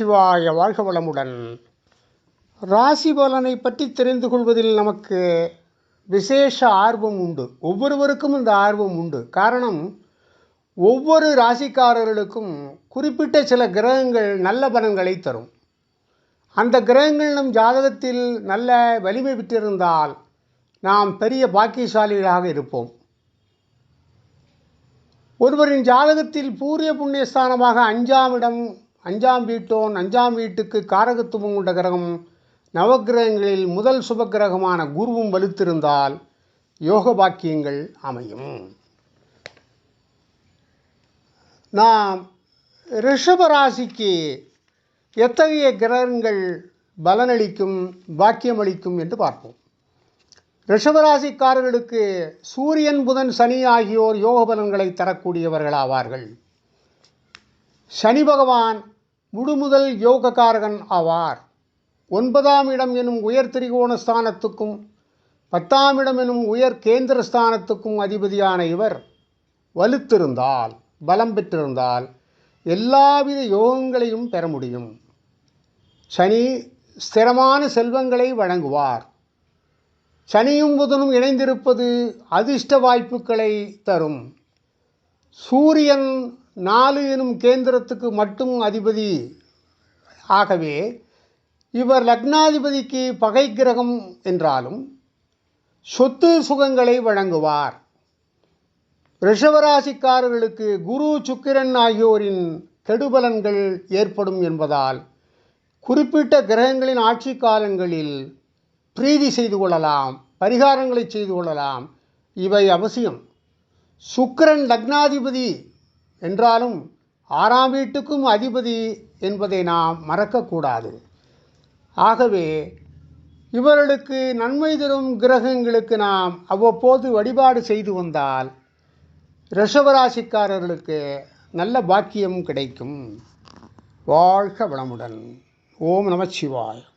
நமச்சிவாய வாழ்க வளமுடன். ராசி பலனை பற்றி தெரிந்து கொள்வதில் நமக்கு விசேஷ ஆர்வம் உண்டு. ஒவ்வொருவருக்கும் இந்த ஆர்வம் உண்டு. காரணம் ஒவ்வொரு ராசிக்காரர்களுக்கும் குறிப்பிட்ட சில கிரகங்கள் நல்ல பலன்களை தரும். அந்த கிரகங்கள் நம் ஜாதகத்தில் நல்ல வலிமை பெற்றிருந்தால் நாம் பெரிய பாக்கியசாலிகளாக இருப்போம். ஒருவரின் ஜாதகத்தில் பூரிய புண்ணியஸ்தானமாக அஞ்சாம் இடம் அஞ்சாம் வீட்டோன் அஞ்சாம் வீட்டுக்கு காரகத்துவம் கொண்ட கிரகம் நவக்கிரகங்களில் முதல் சுபக்கிரகமான குருவும் வலுத்திருந்தால் யோக பாக்கியங்கள் அமையும். நாம் ரிஷபராசிக்கு எத்தகைய கிரகங்கள் பலனளிக்கும் பாக்கியமளிக்கும் என்று பார்ப்போம். ரிஷபராசிக்காரர்களுக்கு சூரியன் புதன் சனி ஆகியோர் யோக பலன்களை தரக்கூடியவர்களாவார்கள். சனி பகவான் முழுமுதல் யோகக்காரகன் ஆவார். ஒன்பதாம் இடம் எனும் உயர் திரிகோண ஸ்தானத்துக்கும் பத்தாம் இடம் எனும் உயர் கேந்திர ஸ்தானத்துக்கும் அதிபதியான இவர் வலுத்திருந்தால் பலம் பெற்றிருந்தால் எல்லாவித யோகங்களையும் பெற முடியும். சனி ஸ்திரமான செல்வங்களை வழங்குவார். சனியும் புதனும் இணைந்திருப்பது அதிர்ஷ்ட வாய்ப்புகளை தரும். சூரியன் நாலு எனும் கேந்திரத்துக்கு மட்டும் அதிபதி ஆகவே இவர் லக்னாதிபதிக்கு பகை கிரகம் என்றாலும் சொத்து சுகங்களை வழங்குவார். ரிஷவராசிக்காரர்களுக்கு குரு சுக்கிரன் ஆகியோரின் கெடுபலன்கள் ஏற்படும் என்பதால் குறிப்பிட்ட கிரகங்களின் ஆட்சி காலங்களில் பிரீதி செய்து கொள்ளலாம் பரிகாரங்களை செய்து கொள்ளலாம். இவை அவசியம். சுக்கிரன் லக்னாதிபதி என்றாலும் ஆறாம் வீட்டுக்கும் அதிபதி என்பதை நாம் மறக்கக்கூடாது. ஆகவே இவர்களுக்கு நன்மை தரும் கிரகங்களுக்கு நாம் அவ்வப்போது வழிபாடு செய்து வந்தால் ரிஷபராசிக்காரர்களுக்கு நல்ல பாக்கியம் கிடைக்கும். வாழ்க வளமுடன். ஓம் நமச்சிவாய்